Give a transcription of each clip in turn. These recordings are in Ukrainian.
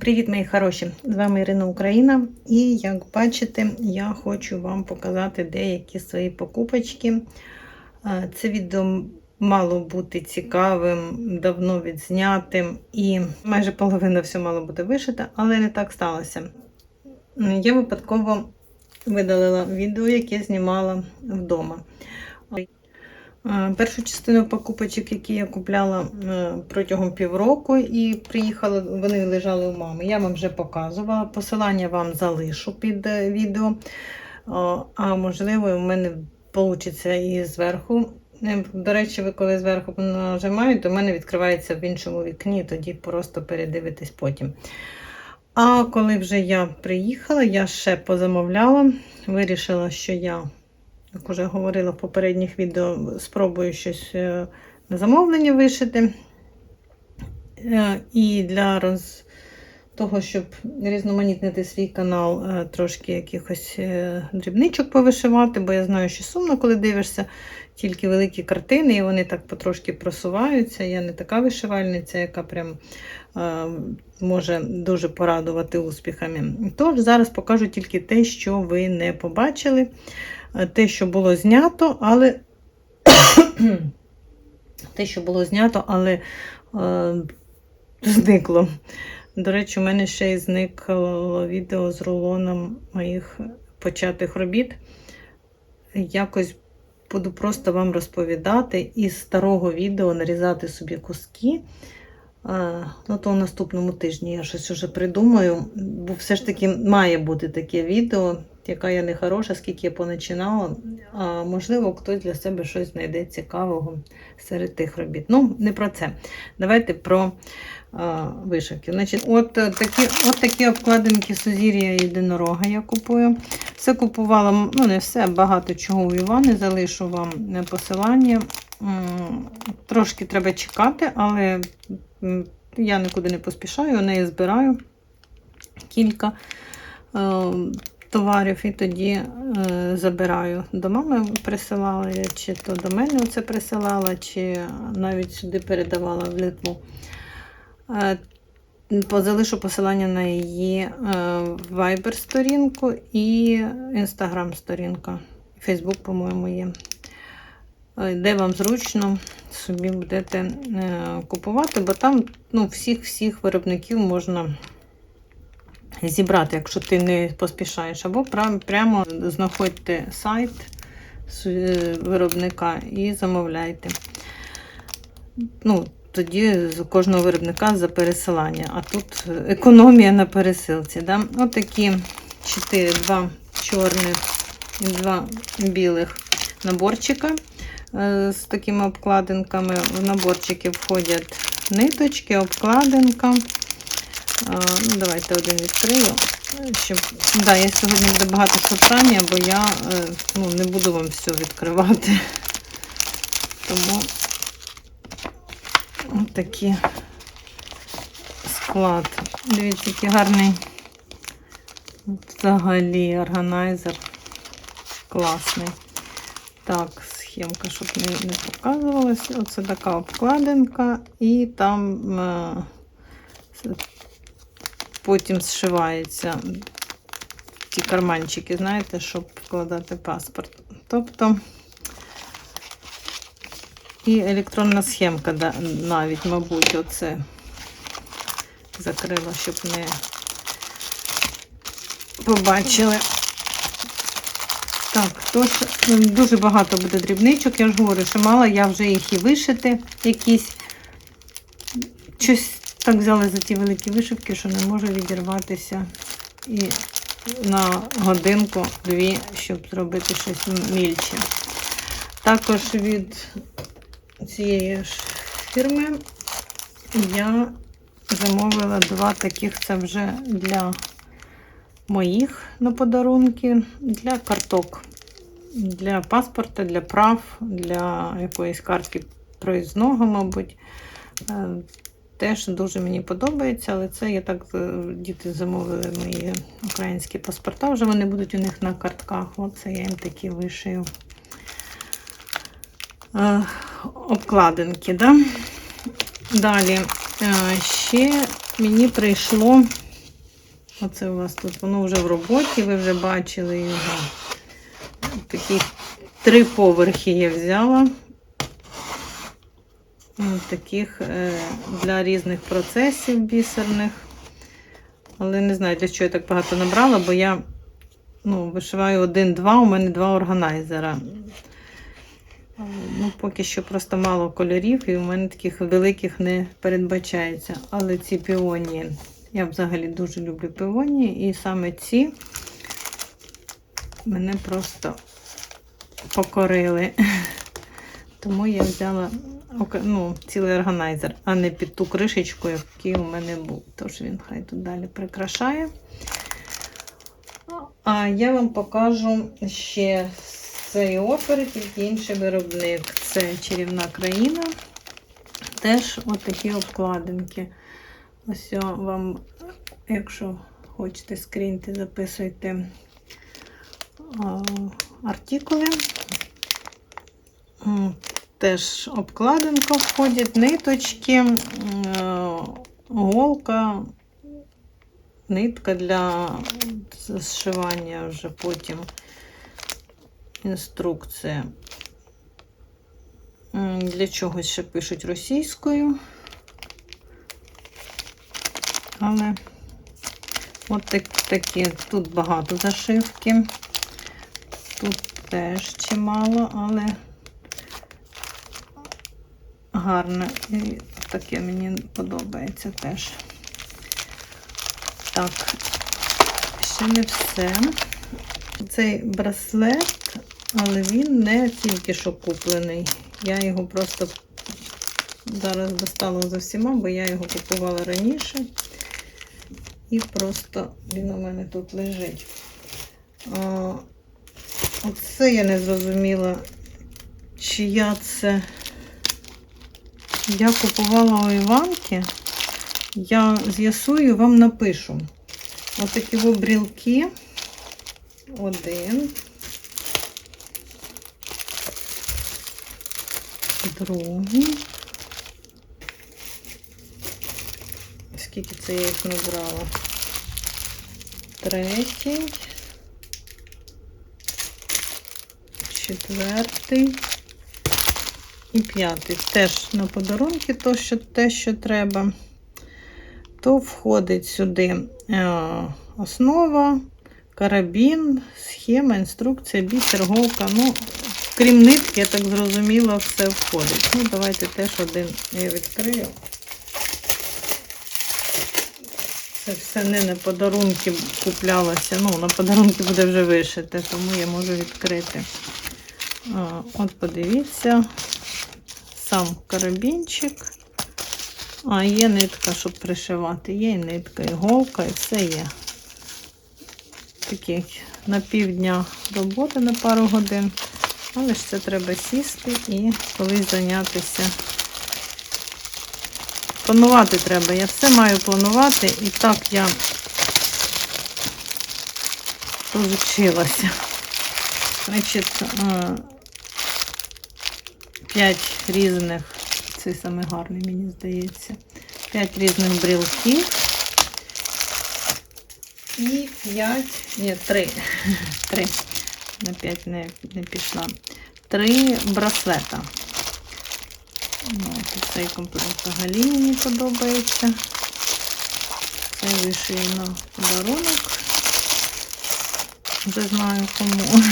Привіт, мої хороші! З вами Ірина Україна. І як бачите, я хочу вам показати деякі свої покупочки. Це відео мало бути цікавим, давно відзнятим, і майже половина все мало бути вишита, але не так сталося. Я випадково видалила відео, яке знімала вдома. Е, Першу частину покупочок, які я купляла е, протягом півроку, і приїхали, вони лежали у мами. Я вам вже показувала. Посилання вам залишу під е, відео. А можливо, у мене вийде і зверху. До речі, ви коли зверху нажимаєте, то в мене відкривається в іншому вікні, тоді просто передивитесь потім. А коли вже я приїхала, я ще позамовляла, вирішила, що я як вже говорила в попередніх відео, спробую щось е, на замовлення вишити. Е, І для роз... того, щоб різноманітнити свій канал, е, трошки якихось дрібничок повишивати, бо я знаю, що сумно, коли дивишся тільки великі картини, і вони так потрошки просуваються. Я не така вишивальниця, яка прям е, може дуже порадувати успіхами. Тож зараз покажу тільки те, що ви не побачили те, що було знято, але те, що було знято, але е, зникло. До речі, у мене ще й зникло відео з рулоном моїх початих робіт. Якось буду просто вам розповідати із старого відео нарізати собі куски. Е, Ну, то в наступному тижні я щось вже придумаю, бо все ж таки має бути таке відео, яка я не хороша, скільки я поначинала. А можливо, хтось для себе щось знайде цікавого серед тих робіт. Ну, не про це. Давайте про а, вишивки. Значить, от е, такі от такі обкладинки Сузір'я єдинорога я купую. Все купувала, ну не все, багато чого у Івани. Залишу вам посилання. Трошки треба чекати, але я нікуди не поспішаю, неї збираю кілька е, товарів і тоді е, забираю. До мами присилала, я, чи то до мене це присилала, чи навіть сюди передавала в Литву. Е, Залишу посилання на її Viber сторінку і Instagram сторінка. Facebook, по-моєму, є. Е, Де вам зручно собі будете е, купувати, бо там ну, всіх-всіх виробників можна зібрати, якщо ти не поспішаєш. Або прямо знаходьте сайт е, виробника і замовляйте. Ну, тоді з кожного виробника за пересилання. А тут економія на пересилці. Да? Отакі 4, два чорних і два білих наборчика е, з такими обкладинками. В наборчики входять ниточки, обкладинка. Ну, Давайте один відкрию. Щоб... Да, я сьогодні буде багато шуршання, бо я е, ну, не буду вам все відкривати. Тому Ось такий склад. Дивіться, який гарний взагалі органайзер. Класний. Так, схемка, щоб не, не показувалася. Оце така обкладинка, і там е, потім зшивається ті карманчики, знаєте, щоб вкладати паспорт. Тобто і електронна схемка навіть, мабуть, оце закрила, щоб не побачили. Так, тож дуже багато буде дрібничок, я ж говорю, що мала, я вже їх і вишити якісь. Щось так взяли за ті великі вишивки, що не можу відірватися і на годинку-дві, щоб зробити щось мільче. Також від цієї ж фірми я замовила два таких, це вже для моїх на подарунки, для карток, для паспорта, для прав, для якоїсь картки проїзного, мабуть. Теж дуже мені подобається, але це я так е, діти замовили мої українські паспорта. Вже вони будуть у них на картках. Оце я їм такі вишию. Е, обкладинки. Да? Далі е, ще мені прийшло. Оце у вас тут воно вже в роботі, ви вже бачили його. Такі три поверхи я взяла. Ось Таких е, для різних процесів бісерних. Але не знаю, для чого я так багато набрала, бо я ну, вишиваю один-два, у мене два органайзера. Ну, поки що просто мало кольорів, і у мене таких великих не передбачається. Але ці піонії, я взагалі дуже люблю піонії, і саме ці мене просто покорили. Тому я взяла ну, цілий органайзер, а не під ту кришечку, який у мене був. Тож він хай тут далі прикрашає. А я вам покажу ще з цієї опери, тільки інший виробник. Це чарівна країна. Теж отакі обкладинки. Ось вам, якщо хочете скріньте, записуйте артикули. Теж обкладинка входить, ниточки, е, голка, нитка для зшивання вже потім інструкція. Для чогось ще пишуть російською. Але от так, такі, тут багато зашивки. Тут теж чимало, але гарне. І таке мені подобається теж. Так, ще не все. Цей браслет, але він не тільки що куплений. Я його просто зараз достала за всіма, бо я його купувала раніше. І просто він у мене тут лежить. Оце я не зрозуміла, чия це. Я купувала у Іванки. Я з'ясую, вам напишу. Ось такі брілки. Один. Другий. Скільки це я їх набрала? Третій. Четвертий. І п'ятий. Теж на подарунки то, що, те, що треба. То входить сюди е, основа, карабін, схема, інструкція, бісер, голка. Ну, крім нитки, я так зрозуміла, все входить. Ну, давайте теж один я відкрию. Це все не на подарунки куплялося. Ну, на подарунки буде вже вишите, тому я можу відкрити. От подивіться, сам карабінчик. А, є нитка, щоб пришивати. Є і нитка, і голка, і все є. Такі на півдня роботи на пару годин. Але ж це треба сісти і колись зайнятися. Планувати треба. Я все маю планувати. І так я розучилася. Значить, п'ять різних, цей саме гарний, мені здається. П'ять різних брілків. І п'ять, ні, три. Три. На п'ять не, не пішла. Три браслета. Ну, от цей комплект взагалі мені подобається. Це вишию на подарунок. Не знаю кому.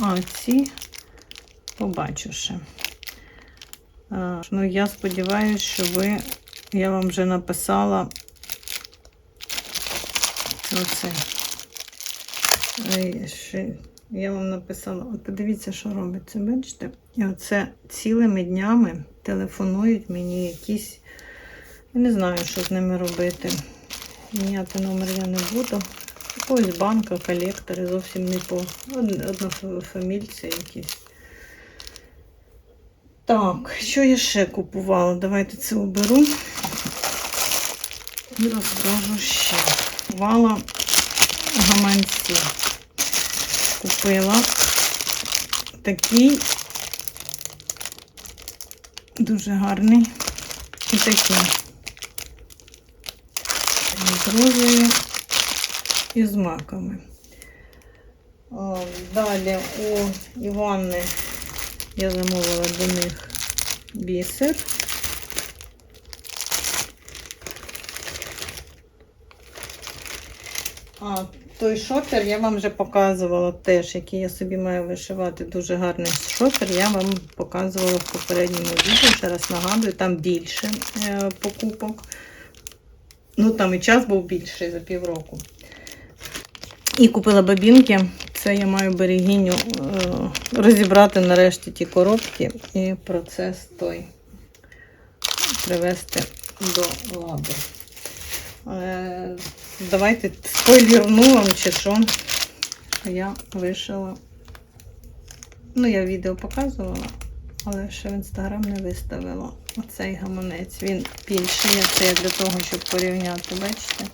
А ці побачу ще. А, Ну, я сподіваюся, що ви, я вам вже написала оце. Я вам написала, от подивіться, що робиться, бачите? І оце цілими днями телефонують мені якісь. Я не знаю, що з ними робити. Міняти номер я не буду. Якогось банка, колектори, зовсім не по однофамільці якісь. Так, що я ще купувала? Давайте це оберу і розкажу ще. Купувала гаманці. Купила такий дуже гарний. І такий. розові і з маками. Далі у Іванни я замовила до них бісер. А той шопер я вам вже показувала теж, який я собі маю вишивати. Дуже гарний шопер. Я вам показувала в попередньому відео. Ще раз нагадую, там більше е, покупок. Ну, там і час був більший за півроку. І купила бабінки. Це я маю берегиню е, розібрати нарешті ті коробки і процес той привести до ладу. Е, давайте спойлерну вам чи що. Я вишила. Ну, я відео показувала, але ще в інстаграм не виставила. Оцей гаманець. Він більший. Це я для того, щоб порівняти, бачите?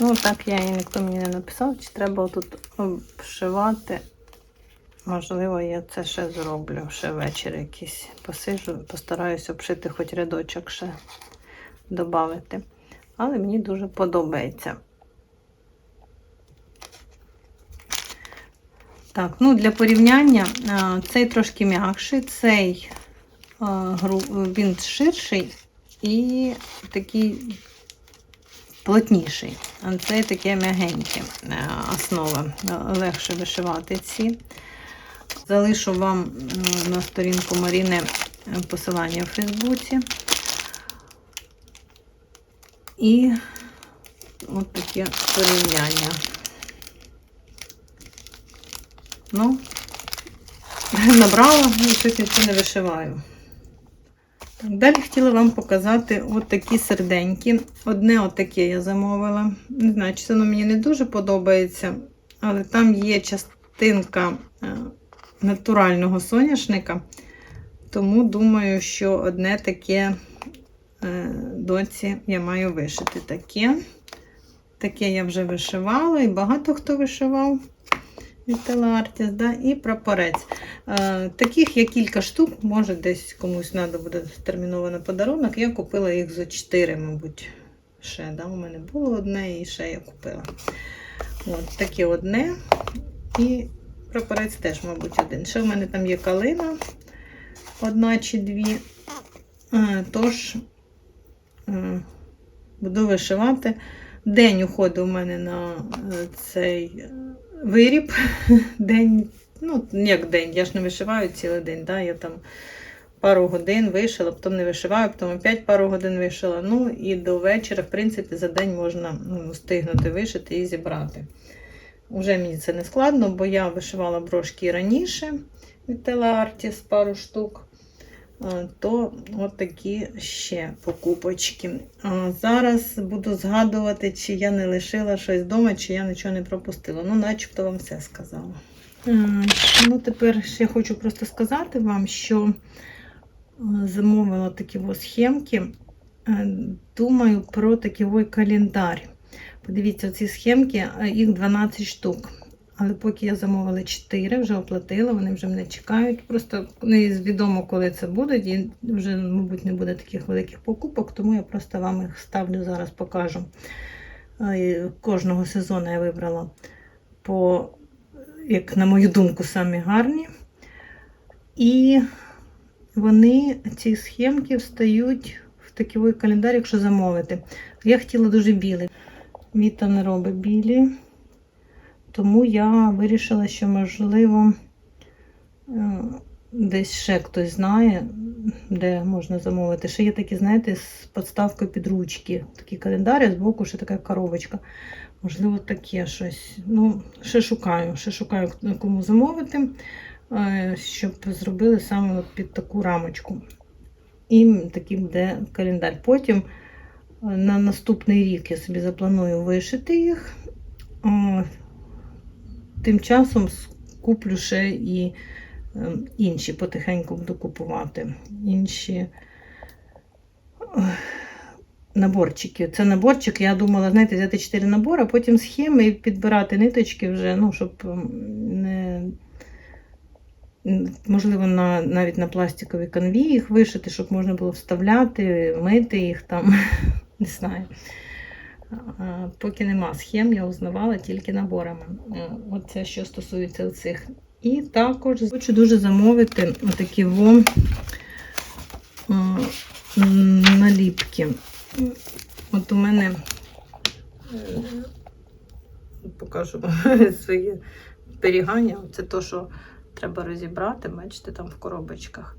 Ну, так я і ніхто мені не написав, чи треба тут обшивати. Можливо, я це ще зроблю, ще ввечері якийсь посижу, постараюсь обшити хоч рядочок ще додати. Але мені дуже подобається. Так, ну для порівняння цей трошки м'якший, цей він ширший і такий плотніший. А цей таке м'ягеньке е, основа. Е, Легше вишивати ці. Залишу вам на сторінку Маріни е, посилання в Фейсбуці. І от таке порівняння. Ну, набрала, і щось нічого не вишиваю. Далі хотіла вам показати от такі серденькі. Одне отаке я замовила. Не знаю, чи воно мені не дуже подобається, але там є частинка е, натурального соняшника. Тому думаю, що одне таке е, доці я маю вишити. Таке. Таке я вже вишивала, і багато хто вишивав Телеартіс, да? і прапорець. Е, таких є кілька штук, може десь комусь треба буде терміново на подарунок. Я купила їх за 4, мабуть. Ще, да? У мене було одне і ще я купила. От таке одне. І прапорець теж, мабуть, один. Ще в мене там є калина, одна чи дві. Е, тож е, буду вишивати. День уходить у мене на цей виріб. День, ну, як день, я ж не вишиваю цілий день. Да? Я там пару годин вишила, потім не вишиваю, потім опять пару годин вишила. Ну і до вечора, в принципі, за день можна ну, встигнути вишити і зібрати. Уже мені це не складно, бо я вишивала брошки раніше від Телеартіс пару штук. То от такі ще покупочки. Зараз буду згадувати, чи я не лишила щось вдома, чи я нічого не пропустила. Ну, начебто вам все сказала. Е, Ну, тепер ще хочу просто сказати вам, що е, замовила такі схемки. Е, Думаю про такий календар. Подивіться, ці схемки, їх 12 штук. Але поки я замовила 4, вже оплатила, вони вже мене чекають. Просто невідомо, коли це буде, і вже, мабуть, не буде таких великих покупок, тому я просто вам їх ставлю зараз, покажу. Кожного сезону я вибрала по, як на мою думку, самі гарні. І вони, ці схемки, встають в такий календар, якщо замовити. Я хотіла дуже білий. Віта не робить білі. Тому я вирішила, що, можливо, е, десь ще хтось знає, де можна замовити. Ще є такі, знаєте, з подставкою під ручки. Такі календарі, з боку ще така коробочка. Можливо, таке щось. Ну, ще шукаю, ще шукаю, кому замовити, е, щоб зробили саме під таку рамочку. І такий буде календар. Потім е, на наступний рік я собі запланую вишити їх. Тим часом куплю ще і е, інші, потихеньку буду купувати. Інші наборчики. Це наборчик, я думала, знаєте, взяти 4 набори, а потім схеми і підбирати ниточки вже, ну, щоб не. Можливо, на, навіть на пластиковій канві їх вишити, щоб можна було вставляти, мити їх там, не знаю. Поки нема схем, я узнавала тільки наборами. Е, Оце що стосується цих. І також хочу дуже замовити отакі во наліпки. От у мене е, покажу своє зберігання. Це то, що треба розібрати, бачите, там в коробочках.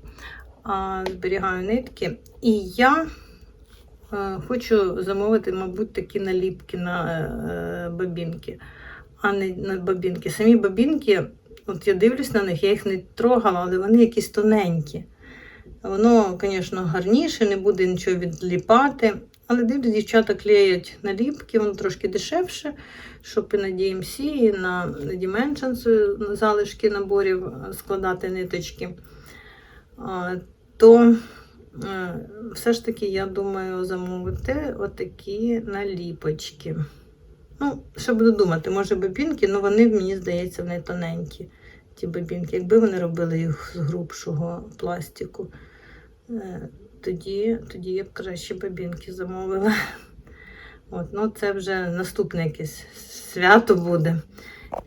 А, зберігаю нитки. І я хочу замовити, мабуть, такі наліпки на е, бабінки, а не на бабінки. Самі бабінки, от я дивлюсь на них, я їх не трогала, але вони якісь тоненькі. Воно, звісно, гарніше, не буде нічого відліпати. Але дивлюсь, дівчата клеять наліпки, воно трошки дешевше, щоб і на DMC, і на Dimensions залишки наборів е, складати ниточки. То е, все ж таки я думаю замовити отакі наліпочки. Ну, ще буду думати, може бабінки, але вони, мені здається, вони тоненькі. Ті бабінки. Якби вони робили їх з грубшого пластику, е, тоді, тоді я б краще бабінки замовила. От, ну це вже наступне якесь свято буде.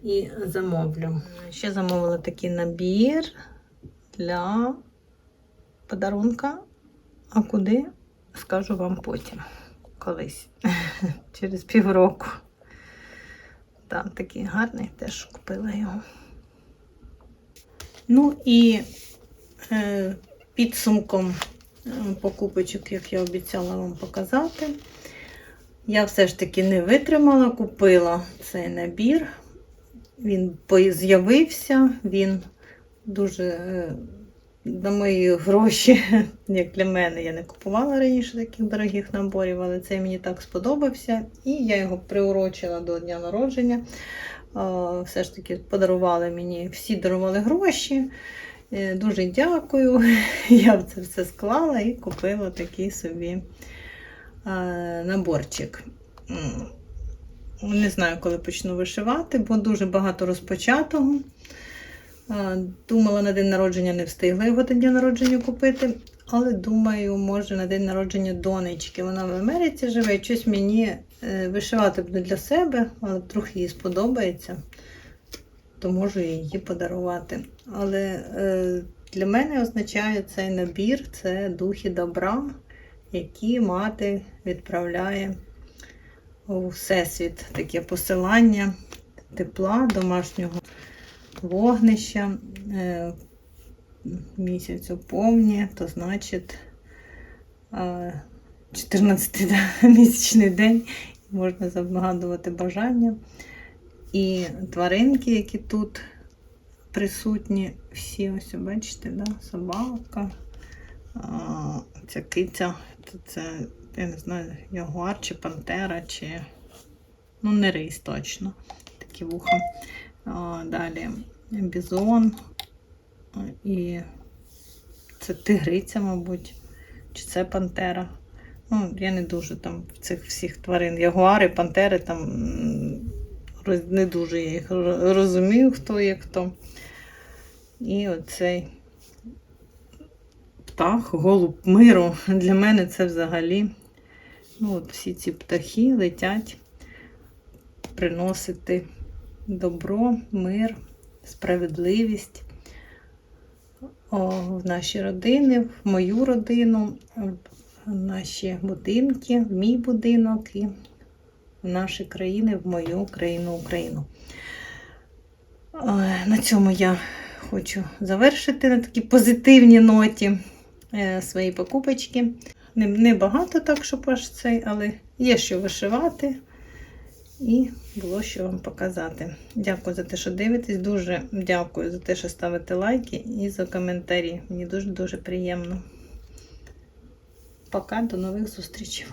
І замовлю. Ще замовила такий набір для подарунка. А куди? Скажу вам потім. Колись. Через півроку. Так, такий гарний, теж купила його. Ну і е, підсумком е, покупочок, як я обіцяла вам показати. Я все ж таки не витримала, купила цей набір. Він з'явився, він дуже е, на мої гроші, як для мене, я не купувала раніше таких дорогих наборів, але цей мені так сподобався. І я його приурочила до дня народження. Все ж таки подарували мені, всі дарували гроші. Е, Дуже дякую. Я це все склала і купила такий собі наборчик. Не знаю, коли почну вишивати, бо дуже багато розпочатого. Думала на день народження не встигла його до дня народження купити. Але думаю, може на день народження донечки. Вона в Америці живе, і щось мені е, вишивати буде для себе, але трохи їй сподобається, то можу її подарувати. Але е, для мене означає цей набір це духи добра, які мати відправляє у всесвіт. Таке посилання тепла, домашнього вогнища. Е, місяць повні, то значить 14 місячний день можна загадувати бажання. І тваринки, які тут присутні, всі ось бачите, да? собака, ця киця, це, я не знаю, ягуар чи пантера, чи ну, не рись точно. Такі вуха. Далі бізон. І це тигриця, мабуть, чи це пантера. Ну, я не дуже там в цих всіх тварин. Ягуари, пантери там не дуже я їх ро- розумію, хто є хто. І оцей птах, голуб миру. Для мене це взагалі. Ну, от всі ці птахи летять приносити добро, мир, справедливість в наші родини, в мою родину, в наші будинки, в мій будинок і в наші країни, в мою країну Україну. На цьому я хочу завершити на такій позитивній ноті е, свої покупочки. Не, не так, щоб аж цей, але є що вишивати. І було що вам показати. Дякую за те, що дивитесь. Дуже дякую за те, що ставите лайки і за коментарі. Мені дуже-дуже приємно. Пока, до нових зустрічей.